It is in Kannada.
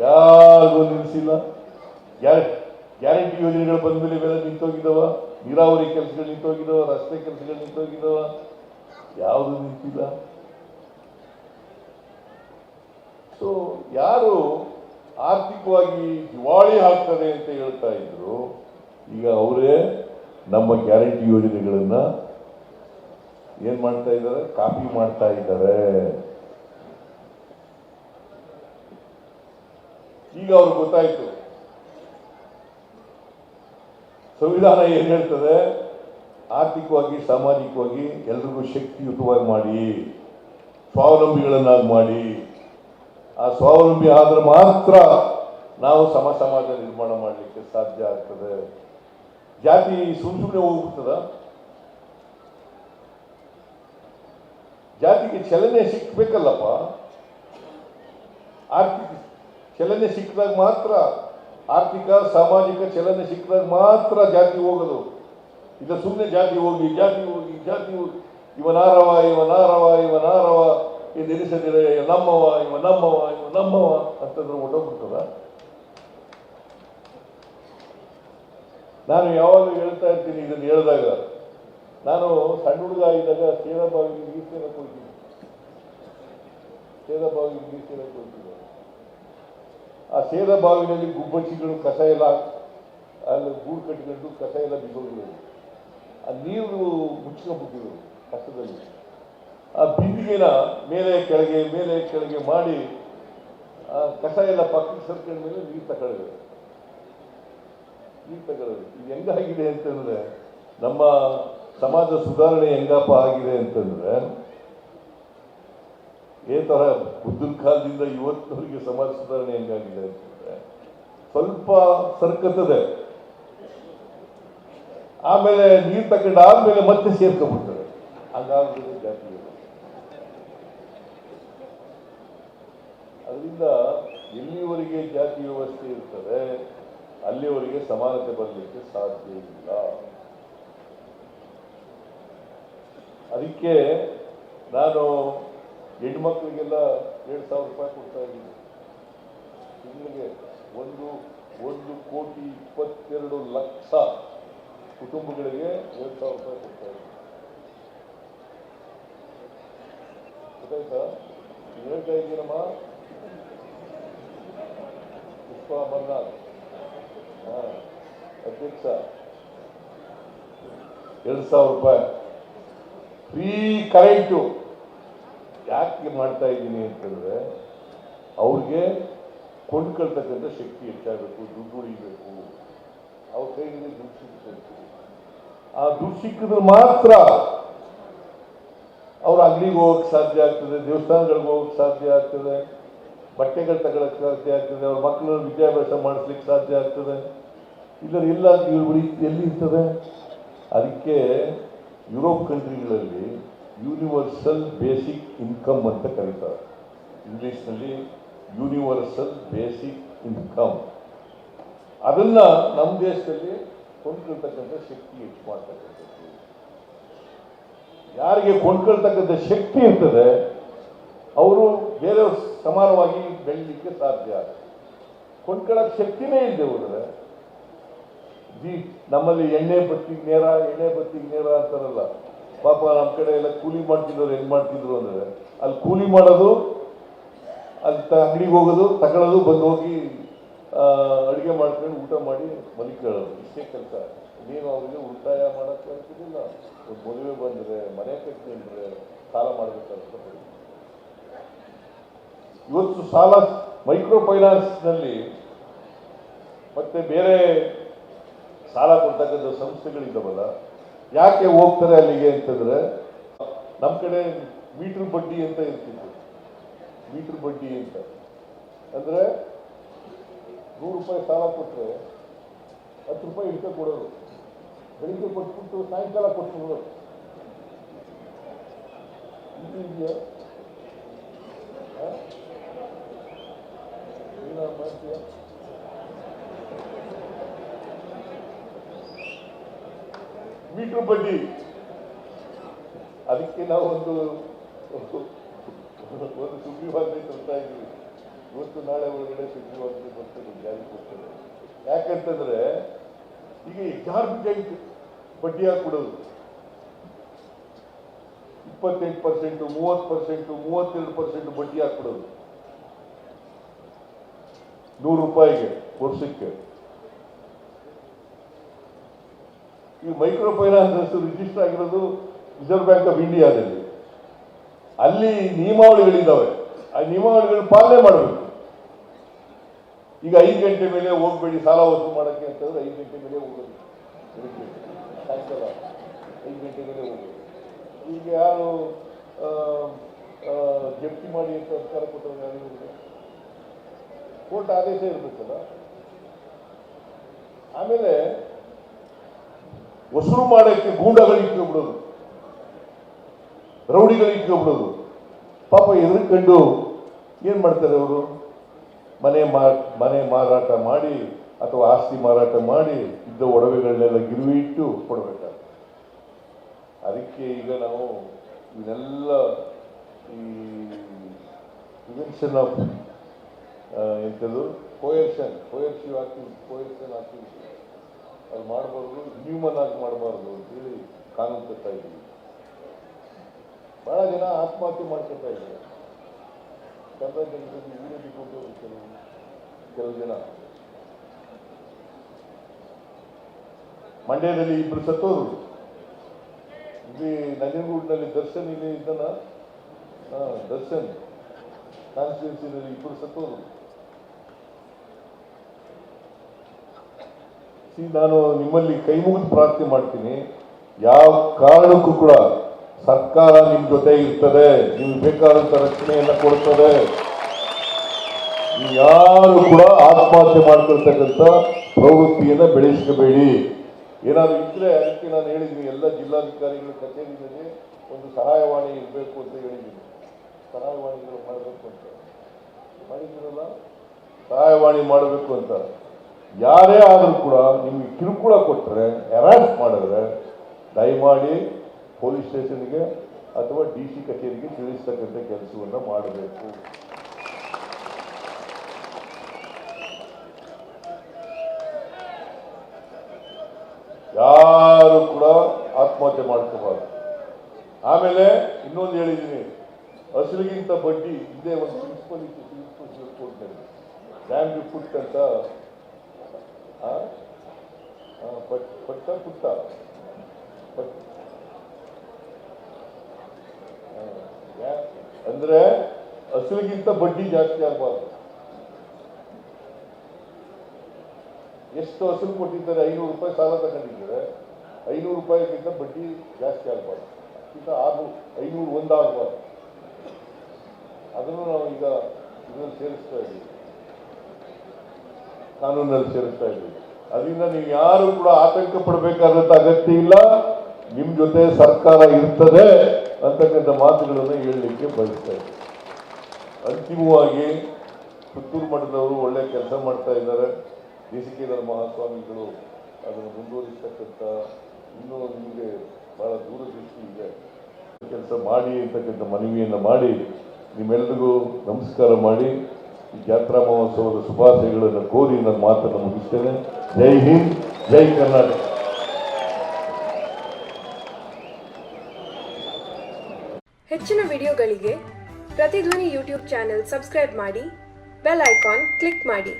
ಯಾರಿಗೂ ನಿಲ್ಲಿಸಿಲ್ಲ ಗ್ಯಾರಂಟಿ ಯೋಜನೆಗಳು ಬಂದ ಮೇಲೆ ಇವೆಲ್ಲ ನಿಂತೋಗಿದ್ದಾವ? ನೀರಾವರಿ ಕೆಲಸಗಳು ನಿಂತೋಗಿದ್ದಾವ? ರಸ್ತೆ ಕೆಲಸಗಳು ನಿಂತೋಗಿದ್ದಾವ? ಯಾವುದು ನಿಂತಿಲ್ಲ. ಸೊ ಯಾರು ಆರ್ಥಿಕವಾಗಿ ದಿವಾಳಿ ಆಗ್ತದೆ ಅಂತ ಹೇಳ್ತಾ ಇದ್ರು, ಈಗ ಅವರೇ ನಮ್ಮ ಗ್ಯಾರಂಟಿ ಯೋಜನೆಗಳನ್ನ ಏನು ಮಾಡ್ತಾ ಇದ್ದಾರೆ? ಕಾಪಿ ಮಾಡ್ತಾ ಇದ್ದಾರೆ. ಈಗ ಅವ್ರಿಗೆ ಗೊತ್ತಾಯ್ತು. ಸಂವಿಧಾನ ಏನ್ ಹೇಳ್ತದೆ? ಆರ್ಥಿಕವಾಗಿ, ಸಾಮಾಜಿಕವಾಗಿ ಎಲ್ರಿಗೂ ಶಕ್ತಿಯುತವಾಗಿ ಮಾಡಿ, ಸ್ವಾವಲಂಬಿಗಳನ್ನಾಗಿ ಮಾಡಿ. ಆ ಸ್ವಾವಲಂಬಿ ಆದ್ರೆ ಮಾತ್ರ ನಾವು ಸಮ ಸಮಾಜ ನಿರ್ಮಾಣ ಮಾಡಲಿಕ್ಕೆ ಸಾಧ್ಯ ಆಗ್ತದೆ. ಜಾತಿ ಸುಮ್ ಸುಮ್ಮನೆ ಹೋಗ್ಬಿಡ್ತದ? ಜಾತಿಗೆ ಚಲನೆ ಸಿಕ್ಬೇಕಲ್ಲಪ್ಪ. ಆರ್ಥಿಕ ಚಲನೆ ಸಿಕ್ಕಿದಾಗ ಮಾತ್ರ ಆರ್ಥಿಕ, ಸಾಮಾಜಿಕ ಚಲನೆ ಸಿಕ್ಕಿದಾಗ ಮಾತ್ರ ಜಾತಿ ಹೋಗೋದು. ಇದು ಸುಮ್ಮನೆ ಜಾತಿ ಹೋಗಿ ಜಾತಿ ಹೋಗಿ ಜಾತಿ ಹೋಗಿ. ಇವನಾರವ ಇವನಾರವ ಇವನಾರವ ಇದು ನಮ್ಮವ, ಇವ ನಮ್ಮವ ಇವ ನಮ್ಮವ ಅಂತಂದ್ರೆ ಒಡೋಗ್ಬಿಡ್ತದ ನಾನು ಯಾವಾಗಲೂ ಹೇಳ್ತಾ ಇರ್ತೀನಿ ಇದನ್ನು ಹೇಳಿದಾಗ. ನಾನು ಸಣ್ಣ ಹುಡುಗ ಇದ್ದಾಗ ಸೇರಾ ಬಾವಿಗೆ ನೀರು ಸೇರಕ್ಕೆ ಹೋಗ್ತೀನಿ. ಸೇರಾ ಬಾವಿಗೆ ನೀರು ಆ ಸೇದ ಬಾವಿನಲ್ಲಿ ಗುಬ್ಬಚ್ಚಿಗಳು ಕಸ ಎಲ್ಲ ಅಲ್ಲಿ ಗೂಡು ಕಟ್ಟಿಕೊಂಡು ಕಸ ಎಲ್ಲ ಬಿದ್ದೋಗಿರೋದು ಆ ನೀರು ಮುಚ್ಕೊಂಡ್ಬಿಟ್ಟಿದ್ರು ಕಸದಲ್ಲಿ ಆ ಬಿಂದಿಗೆನ ಮೇಲೆ ಕೆಳಗೆ ಮೇಲೆ ಕೆಳಗೆ ಮಾಡಿ, ಆ ಕಸ ಎಲ್ಲ ಪಕ್ಕಕ್ಕೆ ಸರ್ಕೊಂಡ ಮೇಲೆ ನೀರು ತಗೊಳ್ಳೋದು ನೀರು ತಗೊಳ್ಳೋದು ಇದು ಹೆಂಗಾಗಿದೆ ಅಂತಂದರೆ, ನಮ್ಮ ಸಮಾಜ ಸುಧಾರಣೆ ಹೆಂಗಪ್ಪ ಆಗಿದೆ ಅಂತಂದ್ರೆ ಈ ತರ ಬುದ್ಧನ ಕಾಲದಿಂದ ಇವತ್ತವರಿಗೆ ಸಮಾಜ ಸುಧಾರಣೆ ಹೆಂಗಾಗಿದೆ ಅಂತಂದರೆ ಸ್ವಲ್ಪ ಸರ್ಕತ್ತದೆ ಆಮೇಲೆ ನೀರು ತಗೊಂಡು ಆದ್ಮೇಲೆ ಮತ್ತೆ ಸೇರ್ಕೊಂಡ್ಬಿಡ್ತಾರೆ. ಹಂಗಾಗ್ತದೆ ಜಾತಿ ಅದರಿಂದ ಎಲ್ಲಿವರೆಗೆ ಜಾತಿ ವ್ಯವಸ್ಥೆ ಇರ್ತದೆ, ಅಲ್ಲಿವರೆಗೆ ಸಮಾನತೆ ಬರಲಿಕ್ಕೆ ಸಾಧ್ಯ ಇಲ್ಲ. ಅದಕ್ಕೆ ನಾನು ಹೆಣ್ಮಕ್ಳಿಗೆಲ್ಲ ಎರಡು ಸಾವಿರ ರೂಪಾಯಿ ಕೊಡ್ತಾ ಇದ್ದೀನಿ. ತಿಂಗಳಿಗೆ ಒಂದು ಒಂದು ಕೋಟಿ ಇಪ್ಪತ್ತೆರಡು ಲಕ್ಷ ಕುಟುಂಬಗಳಿಗೆ ಎರಡು ಸಾವಿರ ರೂಪಾಯಿ ಕೊಡ್ತಾ ಇದ್ದೀನಿ. ಗೊತ್ತಾಯ್ತಾ? ಹೇಳ್ತಾ ಇದ್ದೀನಮ್ಮ ಪುಷ್ಪ ಅಮರ್ನಾಥ್ ಹಾ, ಅಧ್ಯಕ್ಷ. ಎರಡು ಸಾವಿರ ರೂಪಾಯಿ. ಫ್ರೀ ಕರೆಂಟು ಯಾಕೆ ಮಾಡ್ತಾ ಇದ್ದೀನಿ ಅಂತಂದ್ರೆ ಅವ್ರಿಗೆ ಕೊಂಡ್ಕೊಳ್ತಕ್ಕಂಥ ಶಕ್ತಿ ಹೆಚ್ಚಾಗಬೇಕು, ದುಡ್ಡು ಉಳಿಬೇಕು. ಅವ್ರ ಕೈಯಲ್ಲಿ ದುಡ್ಡು ಸಿಕ್ಕಬೇಕು ಆ ದುಡ್ಡು ಸಿಕ್ಕಿದ್ರೆ ಮಾತ್ರ ಅವ್ರ ಅಂಗಡಿಗೆ ಹೋಗಕ್ಕೆ ಸಾಧ್ಯ ಆಗ್ತದೆ, ದೇವಸ್ಥಾನಗಳಿಗೆ ಹೋಗಕ್ಕೆ ಸಾಧ್ಯ ಆಗ್ತದೆ, ಬಟ್ಟೆಗಳು ತಗೊಳಕ್ಕೆ ಸಾಧ್ಯ ಆಗ್ತದೆ, ಅವ್ರ ಮಕ್ಕಳನ್ನ ವಿದ್ಯಾಭ್ಯಾಸ ಮಾಡಿಸ್ಲಿಕ್ಕೆ ಸಾಧ್ಯ ಆಗ್ತದೆ. ಇಲ್ಲ ಎಲ್ಲ ಇಳುವರಿ ಎಲ್ಲಿ ಇರ್ತದೆ? ಅದಕ್ಕೆ ಯುರೋಪ್ ಕಂಟ್ರಿಗಳಲ್ಲಿ ಯೂನಿವರ್ಸಲ್ ಬೇಸಿಕ್ ಇನ್ಕಮ್ ಅಂತ ಕರೀತಾರೆ. ಇಂಗ್ಲೀಷ್ನಲ್ಲಿ ಯೂನಿವರ್ಸಲ್ ಬೇಸಿಕ್ ಇನ್ಕಮ್ ಅದನ್ನ ನಮ್ಮ ದೇಶದಲ್ಲಿ ಕೊಂಡ್ಕೊಳ್ತಕ್ಕಂಥ ಶಕ್ತಿ ಹೆಚ್ಚು ಮಾಡ್ತಕ್ಕಂಥದ್ದು ಯಾರಿಗೆ ಕೊಂಡ್ಕೊಳ್ತಕ್ಕಂಥ ಶಕ್ತಿ ಇರ್ತದೆ, ಅವರು ಬೇರೆ ಸಮಾನವಾಗಿ ಬೆಳಲಿಕ್ಕೆ ಸಾಧ್ಯ ಕೊಂಡ್ಕೊಳ್ಳೋಕೆ ಶಕ್ತಿನೇ ಇಲ್ಲದೆ ಹೋದ್ರೆ ನಮ್ಮಲ್ಲಿ ಎಣ್ಣೆ ಬತ್ತಿಗೆ ನೇರ, ಎಣ್ಣೆ ಬತ್ತಿಗೆ ನೇರ ಅಂತಾರಲ್ಲ ಪಾಪ ನಮ್ಮ ಕಡೆ ಎಲ್ಲ ಕೂಲಿ ಮಾಡ್ತಿದ್ರು ಹೆಂಗ್ ಮಾಡ್ತಿದ್ರು ಅಂದ್ರೆ, ಅಲ್ಲಿ ಕೂಲಿ ಮಾಡೋದು, ಅಲ್ಲಿ ತ ಅಂಗಡಿಗೆ ಹೋಗೋದು ತಗೊಳ್ಳೋದು ಬಂದು ಹೋಗಿ ಅಡುಗೆ ಮಾಡ್ಕೊಂಡು ಊಟ ಮಾಡಿ ಮಲಿಕೊಳ್ಳೋದು ಇಷ್ಟೇ ಕೆಲಸ. ನೀನು ಅವರಿಗೆ ಉಳಿತಾಯ ಮಾಡೋಕ್ಕೆ ಒಂದು ಮದುವೆ ಬಂದರೆ, ಮನೆ ಕಟ್ಟಿದ್ರೆ ಸಾಲ ಮಾಡಬೇಕಂತ ಇವತ್ತು ಸಾಲ ಮೈಕ್ರೋ ಫೈನಾನ್ಸ್ನಲ್ಲಿ ಮತ್ತೆ ಬೇರೆ ಸಾಲ ಕೊಡ್ತಕ್ಕಂಥ ಸಂಸ್ಥೆಗಳಿದ್ದಾವಲ್ಲ ಯಾಕೆ ಹೋಗ್ತಾರೆ ಅಲ್ಲಿಗೆ ಅಂತಂದ್ರೆ ನಮ್ಮ ಕಡೆ ಮೀಟರ್ ಬಡ್ಡಿ ಅಂತ ಇರ್ತಿತ್ತು. ಮೀಟರ್ ಬಡ್ಡಿ ಅಂತ. ಅಂದ್ರೆ ನೂರು ರೂಪಾಯಿ ಸಾಲ ಕೊಟ್ಟರೆ ಹತ್ತು ರೂಪಾಯಿ ಇಳಿಕೆ ಕೊಡೋರು. ಬೆಳಿಗ್ಗೆ ಕೊಟ್ಬಿಟ್ಟು ಸಾಯಂಕಾಲ ಕೊಟ್ಟು ಇದು ಮೀಟರ್ ಬಡ್ಡಿ ಅದಕ್ಕೆ ನಾವು ಒಂದು ಒಂದು ಸುಗ್ರೀವಾಜ್ಞೆ ತರ್ತಾ ಇದ್ದೀವಿ. ಇವತ್ತು ನಾಳೆ ಒಳಗಡೆ ಸುಗ್ರೀವಾಜ್ಞೆ ಬರ್ತದೆ ಜಾರಿ ಕೊಡ್ತಾರೆ ಯಾಕಂತಂದ್ರೆ, ಈಗ ಎಕ್ಸಾರ್ಬಿಟೆಂಟ್ ಬಡ್ಡಿ ಹಾಕ್ಬಿಡೋದು. ಇಪ್ಪತ್ತೆಂಟು ಪರ್ಸೆಂಟು ಮೂವತ್ತು ಪರ್ಸೆಂಟು ಮೂವತ್ತೆರಡು ಪರ್ಸೆಂಟ್ ಬಡ್ಡಿ ಹಾಕ್ಬಿಡೋದು. ನೂರು ರೂಪಾಯಿಗೆ ವರ್ಷಕ್ಕೆ. ಈ ಮೈಕ್ರೋ ಫೈನಾನ್ಸ್ ರಿಜಿಸ್ಟರ್ ಆಗಿರೋದು ರಿಸರ್ವ್ ಬ್ಯಾಂಕ್ ಆಫ್ ಇಂಡಿಯಾದಲ್ಲಿ ಅಲ್ಲಿ ನಿಯಮಾವಳಿಗಳಿದ್ದಾವೆ ಆ ನಿಯಮಾವಳಿಗಳನ್ನ ಪಾಲನೆ ಮಾಡಬೇಕು. ಈಗ ಐದು ಗಂಟೆ ಮೇಲೆ ಹೋಗ್ಬೇಡಿ, ಸಾಲ ವಸೂಲು ಮಾಡೋಕ್ಕೆ ಅಂತಂದ್ರೆ ಐದು ಗಂಟೆ ಮೇಲೆ ಹೋಗೋದು. ಐದು ಗಂಟೆ ಮೇಲೆ ಹೋಗೋದು. ಈಗ ಯಾರು ಜಪ್ತಿ ಮಾಡಿ ಅಂತ ಅಧಿಕಾರ ಕೊಟ್ಟರು ಯಾರು? ಕೋರ್ಟ್ ಆದೇಶ ಇರಬೇಕಲ್ಲ. ಆಮೇಲೆ ವಸೂಲು ಮಾಡೋಕ್ಕೆ ಗೂಂಡಗಳು ಇಟ್ಕೊಬಿಡೋದು ರೌಡಿಗಳು ಇಟ್ಕೊಬಿಡೋದು ಪಾಪ ಎದುರುಕೊಂಡು ಏನು ಮಾಡ್ತಾರೆ ಅವರು? ಮನೆ ಮಾ, ಮನೆ ಮಾರಾಟ ಮಾಡಿ ಅಥವಾ ಆಸ್ತಿ ಮಾರಾಟ ಮಾಡಿ ಇದ್ದ ಒಡವೆಗಳನ್ನೆಲ್ಲ ಗಿರುವಿ ಇಟ್ಟು ಕೊಡಬೇಕಾಗ್ತದೆ. ಅದಕ್ಕೆ ಈಗ ನಾವು ಇವನ್ನೆಲ್ಲ ಈ ಪ್ರಿವೆನ್ಷನ್ ಆಫ್ ಎಂಥದ್ದು coercion coercive activity coercion activity ಅದು ಮಾಡಬಾರ್ದು ನ್ಯೂಮನ್ ಆಗಿ ಮಾಡಬಾರ್ದು ಅಂತೇಳಿ ಕಾನೂನು ತರ್ತಾ ಇದ್ದೀವಿ ಬಹಳ ಜನ ಆತ್ಮಹತ್ಯೆ ಮಾಡ್ಕೊತಾ ಇದ್ದಾರೆ. ಕನ್ನಡ ಜನರಲ್ಲಿ ಊರೇ ಕೊಟ್ಟು ಕೆಲವು ಕೆಲವು ಜನ. ಮಂಡ್ಯದಲ್ಲಿ ಇಬ್ರು ಸತ್ತೋರು ಇಲ್ಲಿ ನಂಜನಗೂಡಿನಲ್ಲಿ ದರ್ಶನ್ ಇಲ್ಲಿ ಇದ್ದಾನ. ದರ್ಶನ್. ಕಾನ್ಸ್ಟಿಟ್ಯೂನ್ಸಿನಲ್ಲಿ ಇಬ್ಬರು ಸತ್ತೋರು ನಾನು ನಿಮ್ಮಲ್ಲಿ ಕೈ ಮುಗಿದು ಪ್ರಾರ್ಥನೆ ಮಾಡ್ತೀನಿ. ಯಾವ ಕಾರಣಕ್ಕೂ ಕೂಡ ಸರ್ಕಾರ ನಿಮ್ಮ ಜೊತೆ ಇರ್ತದೆ. ನಿಮ್ಗೆ ಬೇಕಾದಂಥ ರಕ್ಷಣೆಯನ್ನು ಕೊಡ್ತದೆ. ಯಾರು ಕೂಡ ಆತ್ಮಹತ್ಯೆ ಮಾಡ್ಕೊಳ್ತಕ್ಕಂಥ ಪ್ರವೃತ್ತಿಯನ್ನು ಬೆಳೆಸ್ಕೋಬೇಡಿ. ಏನಾದರೂ ಇದ್ರೆ ಅದಕ್ಕೆ ನಾನು ಹೇಳಿದ್ದೀನಿ, ಎಲ್ಲ ಜಿಲ್ಲಾಧಿಕಾರಿಗಳ ಕಚೇರಿಯಲ್ಲಿ ಒಂದು ಸಹಾಯವಾಣಿ ಇರಬೇಕು ಅಂತ ಹೇಳಿದ್ದೀನಿ. ಸಹಾಯವಾಣಿಗಳು ಮಾಡಬೇಕು ಅಂತ. ಮಾಡಿದ್ದೀರಲ್ಲ? ಸಹಾಯವಾಣಿ ಮಾಡಬೇಕು ಅಂತ. ಯಾರೇ ಆದರೂ ಕೂಡ ನಿಮಗೆ ಕಿರುಕುಳ ಕೊಟ್ಟರೆ ಅರೆಸ್ಟ್ ಮಾಡಿದ್ರೆ, ದಯಮಾಡಿ ಪೊಲೀಸ್ ಸ್ಟೇಷನ್ಗೆ ಅಥವಾ ಡಿ ಸಿ ಕಚೇರಿಗೆ ತಿಳಿಸ್ತಕ್ಕಂಥ ಕೆಲಸವನ್ನು ಮಾಡಬೇಕು. ಯಾರು ಕೂಡ ಆತ್ಮಹತ್ಯೆ ಮಾಡ್ಕೋಬಾರ್ದು ಆಮೇಲೆ ಇನ್ನೊಂದು ಹೇಳಿದ್ದೀನಿ ಹಸಿರಿಗಿಂತ ಬಡ್ಡಿ ಇದೇ ಒಂದು ಪ್ರಿನ್ಸಿಪಲ್ ಡ್ಯಾಮ್ ಪುಟ್ ಅಂತ ಪಟ್ ಪಟ್ಟ ಪುಟ್ಟ ಪಟ್ ಅಂದ್ರೆ ಅಸಲಿಗಿಂತ ಬಡ್ಡಿ ಜಾಸ್ತಿ ಆಗಬಾರ್ದು. ಎಷ್ಟು ಅಸಲು ಕೊಟ್ಟಿದ್ದಾರೆ? ಐನೂರು ರೂಪಾಯಿ ಸಾಲ ತಗೊಂಡಿದ್ದಾರೆ. ಐನೂರು ರೂಪಾಯಿಗಿಂತ ಬಡ್ಡಿ ಜಾಸ್ತಿ ಆಗಬಾರ್ದು. ಈಗ ಆರು ಐನೂರು ಒಂದು ಆಗಬಾರ್ದು ಅದನ್ನು ನಾವು ಈಗ ಇದನ್ನು ಸೇರಿಸ್ತಾ ಇದ್ದೀವಿ. ಕಾನೂನಲ್ಲಿ ಸೇರಿಸ್ತಾ ಇದ್ದೀವಿ ಅದರಿಂದ ನೀವು ಯಾರು ಕೂಡ ಆತಂಕ ಪಡಬೇಕಾದಂತ ಅಗತ್ಯ ಇಲ್ಲ. ನಿಮ್ಮ ಜೊತೆ ಸರ್ಕಾರ ಇರ್ತದೆ ಅಂತಕ್ಕಂಥ ಮಾತುಗಳನ್ನು ಹೇಳಲಿಕ್ಕೆ ಬಯಸ್ತಾ ಅಂತಿಮವಾಗಿ ಪುತ್ತೂರು ಮಠದವರು ಒಳ್ಳೆ ಕೆಲಸ ಮಾಡ್ತಾ ಇದ್ದಾರೆ. ದೇಶಿಕೇಂದ್ರ ಮಹಾಸ್ವಾಮಿಗಳು ಅದನ್ನು ಮುಂದುವರಿಸ್ತಕ್ಕಂಥ ಇನ್ನೂ ನಿಮಗೆ ಬಹಳ ದೂರದೃಷ್ಟಿ ಇದೆ. ಕೆಲಸ ಮಾಡಿ ಅಂತಕ್ಕಂಥ ಮನವಿಯನ್ನು ಮಾಡಿ ನಿಮ್ಮೆಲ್ಲರಿಗೂ ನಮಸ್ಕಾರ ಮಾಡಿ. ಜಾತ್ರಾ ಮಹೋತ್ಸವದ ಶುಭಾಶಯಗಳನ್ನು ಕೋರಿ ನನ್ನ ಮಾತನ್ನು ಮುಗಿಸ್ತೇನೆ. ಜೈ ಹಿಂದ್, ಜೈ ಕರ್ನಾಟಕ. ಹೆಚ್ಚಿನ ವಿಡಿಯೋಗಳಿಗೆ ಪ್ರತಿಧ್ವನಿ ಯೂಟ್ಯೂಬ್ ಚಾನೆಲ್ ಸಬ್ಸ್ಕ್ರೈಬ್ ಮಾಡಿ, ಬೆಲ್ ಐಕಾನ್ ಕ್ಲಿಕ್ ಮಾಡಿ.